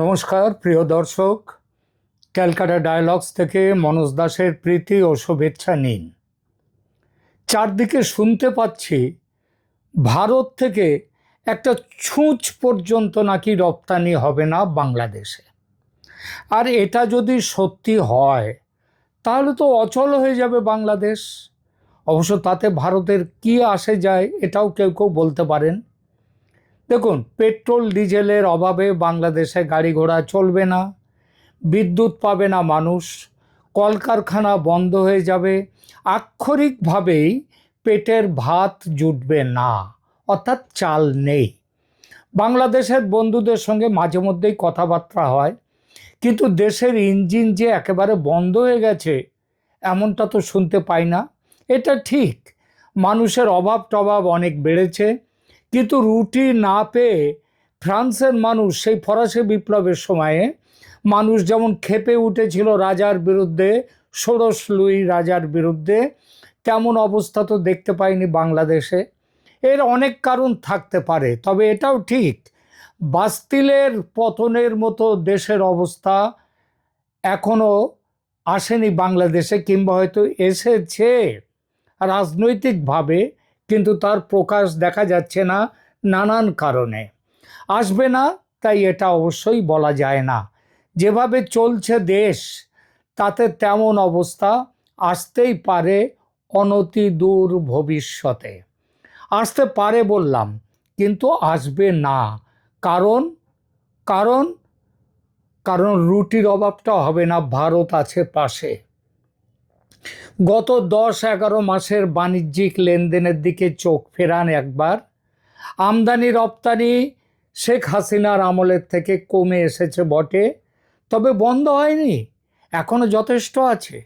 নমস্কার, প্রিয় দর্শক। ক্যালকাটা ডায়ালগস থেকে মনোজ দাসের প্রীতি ও শুভেচ্ছা নিন। চারদিকে শুনতে পাচ্ছি ভারত থেকে একটা ছুঁচ পর্যন্ত নাকি রপ্তানি হবে না বাংলাদেশে। আর এটা যদি সত্যি হয়, তাহলে তো অচল হয়ে যাবে বাংলাদেশ। অবশ্য তাতে ভারতের কি আসে যায়, এটাও কেউ কেউ বলতে পারেন। দেখুন, পেট্রোল, ডিজেলের অভাবে বাংলাদেশে গাড়ি ঘোড়া চলবে না, বিদ্যুৎ পাবে না মানুষ, কলকারখানা বন্ধ হয়ে যাবে, আক্ষরিকভাবেই পেটের ভাত জুটবে না, অর্থাৎ চাল নেই। বাংলাদেশের বন্ধুদের সঙ্গে মাঝে মধ্যেই কথাবার্তা হয়, কিন্তু দেশের ইঞ্জিন যে একেবারে বন্ধ হয়ে গেছে, এমনটা তো শুনতে পাই না। এটা ঠিক, মানুষের অভাব টভাব অনেক বেড়েছে কিন্তু রুটি না পেয়ে ফ্রান্সের মানুষ সেই ফরাসি বিপ্লবের সময়ে মানুষ যেমন খেপে উঠেছিল রাজার বিরুদ্ধে, ষোড়শ লুই রাজার বিরুদ্ধে, তেমন অবস্থা তো দেখতে পাইনি বাংলাদেশে। এর অনেক কারণ থাকতে পারে, তবে এটাও ঠিক, বাস্তিলের পতনের মতো দেশের অবস্থা এখনও আসেনি বাংলাদেশে, কিংবা হয়তো এসেছে রাজনৈতিকভাবে। কিন্তু তার প্রকাশ দেখা যাচ্ছে না নানান কারণে। আসবে না, তাই এটা অবশ্যই বলা যায় না। যেভাবে চলছে দেশ, তাতে তেমন অবস্থা আসতেই পারে অনতি দূর ভবিষ্যতে। আসতে পারে বললাম, কিন্তু আসবে না। কারণ কারণ কারণ রুটির অভাবটা হবে না, ভারত আছে পাশে। গত দশ এগারো মাসের বাণিজ্যিক লেনদেনের দিকে চোখ ফেরান একবার। আমদানি রপ্তানি শেখ হাসিনার আমলের থেকে কমে এসেছে বটে, তবে বন্ধ হয়নি এখনও যথেষ্ট আছে।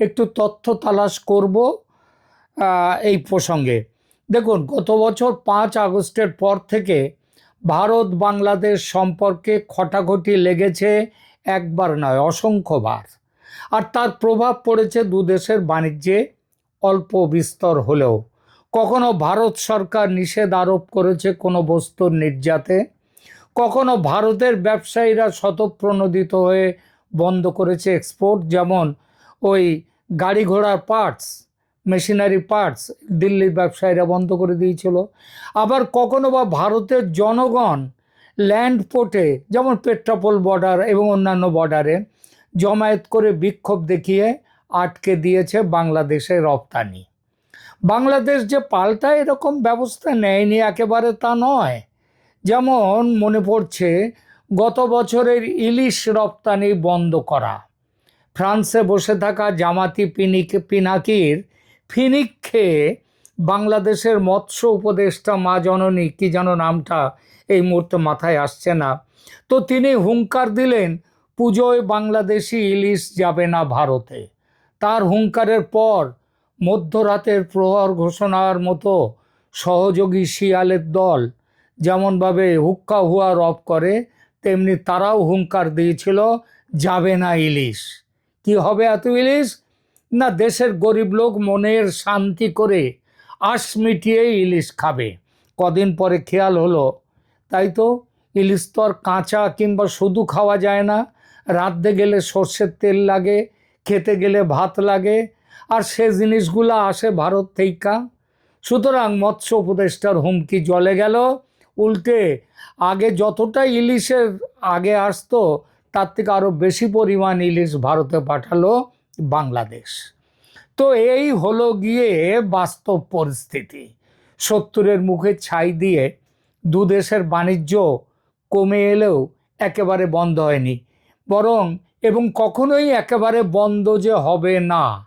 একটু তথ্য তালাশ করব এই প্রসঙ্গে। দেখুন, গত বছর পাঁচ আগস্টের পর থেকে ভারত বাংলাদেশ সম্পর্কে খটাখটি লেগেছে একবার নয়, অসংখ্যবার। আর তার প্রভাব পড়েছে দু দেশের বাণিজ্যে অল্প বিস্তর হলেও। কখনো ভারত সরকার নিষেধ আরোপ করেছে কোনো বস্তুর নির্যাতে। কখনো ভারতের ব্যবসায়ীরা শতপ্রণোদিত হয়ে বন্ধ করেছে এক্সপোর্ট যেমন ওই গাড়ি ঘোড়ার পার্টস মেশিনারি পার্টস দিল্লির ব্যবসায়ীরা বন্ধ করে দিয়েছিল। আবার কখনো বা ভারতের জনগণ ল্যান্ড পোর্টে যেমন পেট্রাপোল বর্ডার এবং অন্যান্য বর্ডারে জমায়েত করে বিক্ষোভ দেখিয়ে আটকে দিয়েছে বাংলাদেশের রপ্তানি। বাংলাদেশ যে পাল্টা এরকম ব্যবস্থা নেয়নি একেবারে তা নয়। যেমন মনে পড়ছে, গত বছরের ইলিশ রপ্তানি বন্ধ করা। ফ্রান্সে বসে থাকা জামাতি পিনিক পিনাকির ফিনিক খেয়ে বাংলাদেশের মৎস্য উপদেষ্টা মা জননী, কী যেন নামটা এই মুহূর্তে মাথায় আসছে না। তো তিনি হুঙ্কার দিলেন পুজোয় বাংলাদেশি ইলিশ যাবে না ভারতে। তার হুঙ্কারের পর মধ্যরাতের প্রহর ঘোষণার মতো সহযোগী শিয়ালের দল যেমনভাবে হুক্কা হুয়া রব করে, তেমনি তারাও হুঙ্কার দিয়েছিল, যাবে না ইলিশ। কি হবে এত ইলিশ? না, দেশের গরিব লোক মনের শান্তি করে আশ মিটিয়ে ইলিশ খাবে। কদিন পরে খেয়াল হলো, তাই তো ইলিশ তো আর কাঁচা কিংবা শুধু খাওয়া যায় না। রাঁধতে গেলে সর্ষের তেল লাগে, খেতে গেলে ভাত লাগে, আর সে জিনিসগুলো আসে ভারত থেইকা। সুতরাং মৎস্য উপদেষ্টার হুমকি জলে গেল। উল্টে আগে যতটা ইলিশের আগে আসতো, তার থেকে আরও বেশি পরিমাণ ইলিশ ভারতে পাঠালো বাংলাদেশ। তো এই হলো গিয়ে বাস্তব পরিস্থিতি। সত্তরের মুখে ছাই দিয়ে দু দেশের বাণিজ্য কমে এলেও একেবারে বন্ধ হয়নি। বরং, এবং কখনোই একেবারে বন্ধ যে হবে না।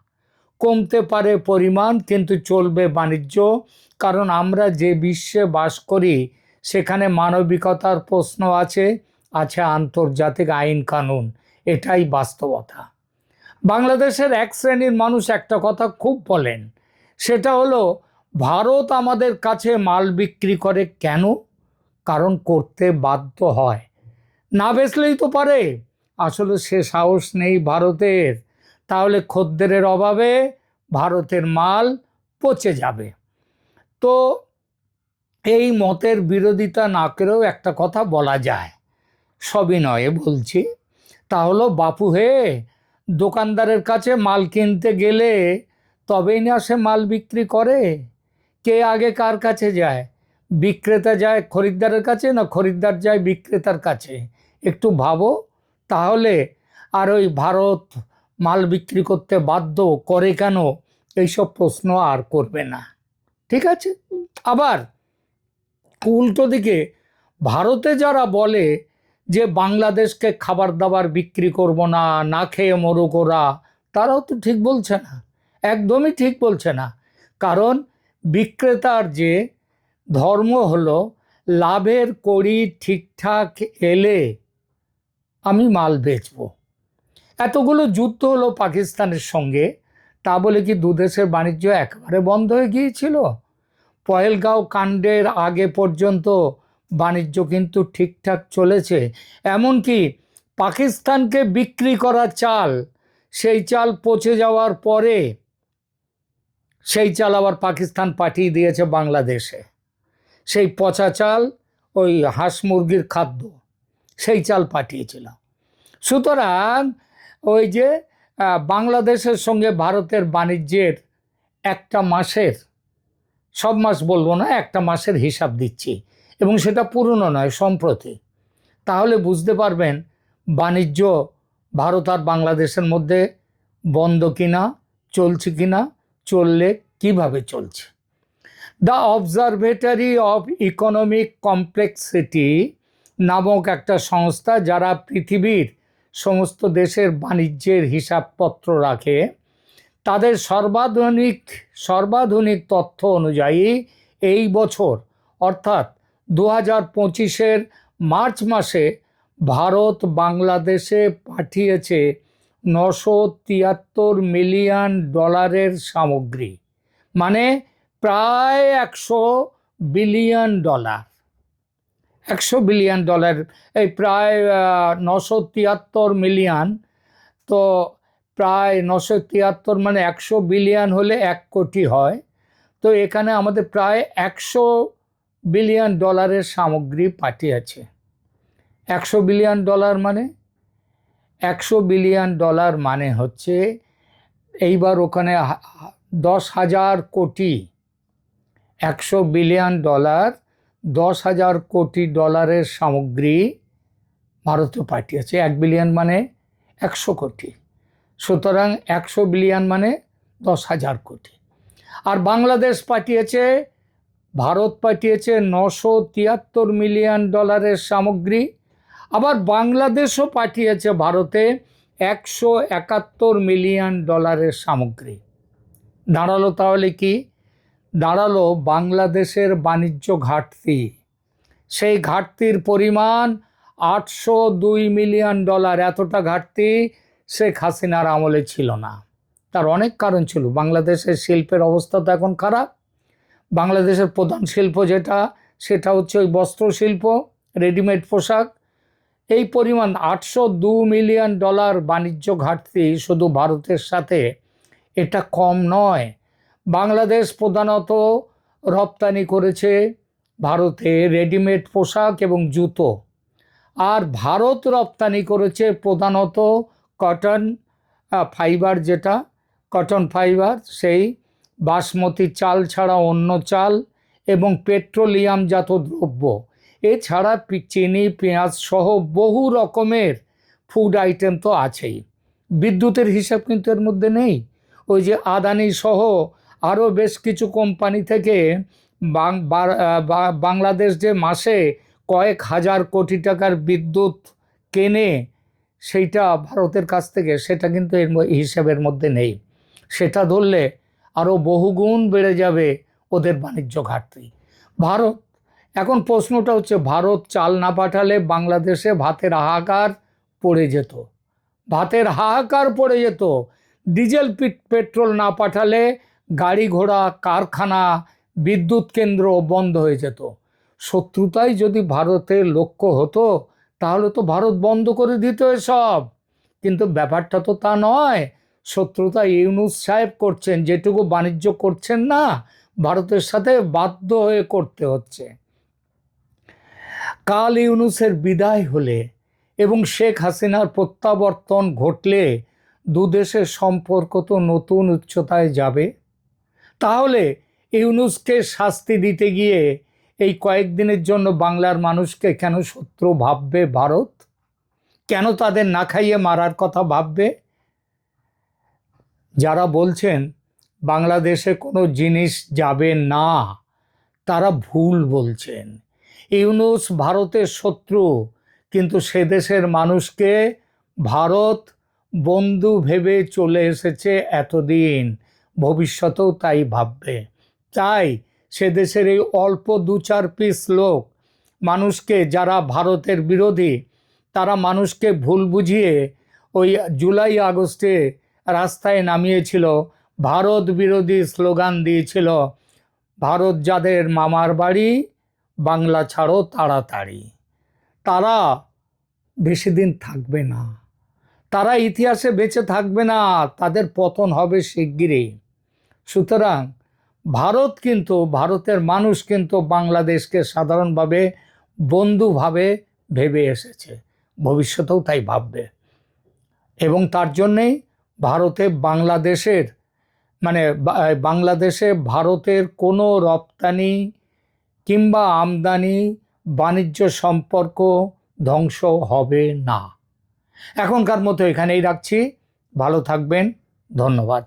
কমতে পারে পরিমাণ, কিন্তু চলবে বাণিজ্য। কারণ আমরা যে বিশ্বে বাস করি, সেখানে মানবিকতার প্রশ্ন আছে আছে আন্তর্জাতিক আইন কানুন। এটাই বাস্তবতা। বাংলাদেশের এক শ্রেণির মানুষ একটা কথা খুব বলেন, সেটা হলো, ভারত আমাদের কাছে মাল বিক্রি করে কেন? কারণ করতে বাধ্য হয়। না বেচলেই তো পারে। আসলে সে সাহস নেই ভারতের। তাহলে খদ্দেরের অভাবে ভারতের মাল পচে যাবে। তো এই মতের বিরোধিতা না করেও একটা কথা বলা যায়। সবই সবিনয়ে বলছি, তা হলো বাপু হে, দোকানদারের কাছে মাল কিনতে গেলে তবেই না সে মাল বিক্রি করে? কে আগে কার কাছে যায়? বিক্রেতা যায় খরিদ্দারের কাছে না খরিদ্দার যায় বিক্রেতার কাছে? একটু ভাবো। তাহলে আর ওই ভারত মাল বিক্রি করতে বাধ্য করে কেন? এইসব প্রশ্ন আর করবে না। ঠিক আছে? আবার উল্টো দিকে ভারতে যারা বলে যে বাংলাদেশকে খাবার দাবার বিক্রি করব না না খেয়ে মরুক ওরা, তারাও তো ঠিক বলছে না। একদমই ঠিক বলছে না। কারণ বিক্রেতার যে ধর্ম হলো, লাভের করি ঠিকঠাক এলে আমি মাল বেচবো। এতগুলো যুদ্ধ হলো পাকিস্তানের সঙ্গে। তা বলে কি দুদেশের বাণিজ্য একেবারে বন্ধ হয়ে গিয়েছিল? পয়েলগাঁও কাণ্ডের আগে পর্যন্ত বাণিজ্য কিন্তু ঠিকঠাক চলেছে। এমনকি পাকিস্তানকে বিক্রি করা চাল, সেই চাল পচে যাওয়ার পরে সেই চাল আবার পাকিস্তান পাঠিয়ে দিয়েছে বাংলাদেশে। সেই পচা চাল, ওই হাঁস মুরগির খাদ্য। সেই চাল পাঠিয়েছিল সুতরাং ওই যে বাংলাদেশের সঙ্গে ভারতের বাণিজ্যের একটা মাসের, সব মাস বলব না, একটা মাসের হিসাব দিচ্ছি এবং সেটা পুরনো নয়, সম্প্রতি। তাহলে বুঝতে পারবেন বাণিজ্য ভারত আর বাংলাদেশের মধ্যে বন্ধ কিনা, চলছে কিনা, চললে কীভাবে চলছে? The Observatory of Economic Complexity নামক একটা সংস্থা যারা পৃথিবীর সমস্ত দেশের বাণিজ্যের হিসাবপত্র রাখে, তাদের সর্বাধুনিক সর্বাধুনিক তথ্য অনুযায়ী এই বছর, অর্থাৎ দু হাজার পঁচিশের মার্চ মাসে ভারত বাংলাদেশে পাঠিয়েছে নশো তিয়াত্তর মিলিয়ন ডলারের সামগ্রী মানে প্রায় একশো বিলিয়ন ডলার। একশো বিলিয়ন ডলার, এই প্রায় নশো তিয়াত্তর মিলিয়ন। তো প্রায় নশো তিয়াত্তর মানে একশো বিলিয়ন হলে এক কোটি হয়। তো এখানে আমাদের প্রায় একশো বিলিয়ন ডলারের সামগ্রী পাঠিয়েছে। একশো বিলিয়ন ডলার মানে? একশো বিলিয়ন ডলার মানে হচ্ছে এইবার ওখানে দশ হাজার কোটি। একশো বিলিয়ন ডলার দশ হাজার কোটি ডলারের সামগ্রী ভারতে পাঠিয়েছে এক বিলিয়ন মানে একশো কোটি। সুতরাং একশো বিলিয়ন মানে দশ হাজার কোটি। আর বাংলাদেশ পাঠিয়েছে ভারত পাঠিয়েছে নশো তিয়াত্তর মিলিয়ন ডলারের সামগ্রী। আবার বাংলাদেশও পাঠিয়েছে ভারতে একশো একাত্তর মিলিয়ন ডলারের সামগ্রী। দাঁড়াল তাহলে কি? দাঁড়াল বাংলাদেশের বাণিজ্য ঘাটতি। সেই ঘাটতির পরিমাণ আটশো দুই মিলিয়ন ডলার। এতটা ঘাটতি শেখ হাসিনার আমলে ছিল না। তার অনেক কারণ ছিল। বাংলাদেশের শিল্পের অবস্থা তো এখন খারাপ। বাংলাদেশের প্রধান শিল্প যেটা, সেটা হচ্ছে ওই বস্ত্র শিল্প রেডিমেড পোশাক। এই পরিমাণ আটশো দু মিলিয়ন ডলার বাণিজ্য ঘাটতি শুধু ভারতের সাথে, এটা কম নয় বাংলাদেশ প্রধানত রপ্তানি করেছে ভারতে রেডিমেড পোশাক এবং জুতো। আর ভারত রপ্তানি করেছে প্রধানত কটন ফাইবার যেটা, কটন ফাইবার, সেই বাসমতি চাল ছাড়া অন্য চাল এবং পেট্রোলিয়ামজাত দ্রব্য। এছাড়া চিনি, পেঁয়াজ সহ বহু রকমের ফুড আইটেম তো আছেই। বিদ্যুতের হিসাব কিন্তু এর মধ্যে নেই। ওই যে আদানি সহ আরও বেশ কিছু কোম্পানি থেকে বাংলাদেশ যে মাসে কয়েক হাজার কোটি টাকার বিদ্যুৎ কেনে সেইটা ভারতের কাছ থেকে, সেটা কিন্তু এর হিসাবের মধ্যে নেই। সেটা ধরলে আরও বহুগুণ বেড়ে যাবে ওদের বাণিজ্য ঘাটতি। ভারত, এখন প্রশ্নটা হচ্ছে, ভারত চাল না পাঠালে বাংলাদেশে ভাতের হাহাকার পড়ে যেত। ভাতের হাহাকার পড়ে যেত। ডিজেল পেট্রোল না পাঠালে গাড়ি ঘোড়া, কারখানা, বিদ্যুৎ কেন্দ্র বন্ধ হয়ে যেত। শত্রুতাই যদি ভারতের লক্ষ্য হতো, তাহলে তো ভারত বন্ধ করে দিত সব কিন্তু ব্যাপারটা তো তা নয়। শত্রুতা ইউনুস সাহেব করছেন, যেটুকু বাণিজ্য করছেন না, ভারতের সাথে বাধ্য হয়ে করতে হচ্ছে। কাল ইউনুসের বিদায় হলে এবং শেখ হাসিনার প্রত্যাবর্তন ঘটলে দুদেশের সম্পর্ক তো নতুন উচ্চতায় যাবে। তাহলে ইউনুসকে শাস্তি দিতে গিয়ে এই কয়েকদিনের জন্য বাংলার মানুষকে কেন শত্রু ভাববে ভারত? কেন তাদের না খাইয়ে মারার কথা ভাববে? যারা বলছেন, বাংলাদেশে কোনো জিনিস যাবে না, তারা ভুল বলছেন। ইউনুস ভারতের শত্রু, কিন্তু সে দেশের মানুষকে ভারত বন্ধু ভেবে চলে এসেছে এতদিন। ভবিষ্যতেও তাই ভাববে। তাই সে দেশের এই অল্প দু চার পিস লোক, মানুষকে যারা ভারতের বিরোধী, তারা মানুষকে ভুল বুঝিয়ে ওই জুলাই আগস্টে রাস্তায় নামিয়েছিল, ভারত বিরোধী স্লোগান দিয়েছিল, ভারত যাদের মামার বাড়ি, বাংলা ছাড়ো তাড়াতাড়ি। তারা বেশি দিন থাকবে না। তারা ইতিহাসে বেঁচে থাকবে না, তাদের পতন হবে শিগগিরই। সুতরাং ভারত কিন্তু, ভারতের মানুষ কিন্তু বাংলাদেশকে সাধারণভাবে বন্ধুভাবে ভেবে এসেছে। ভবিষ্যতেও তাই ভাববে। এবং তার জন্যেই ভারতে বাংলাদেশের মানে বাংলাদেশে ভারতের কোনো রপ্তানি কিংবা আমদানি, বাণিজ্য সম্পর্ক ধ্বংস হবে না। এখনকার মতো এখানেই রাখছি। ভালো থাকবেন। ধন্যবাদ।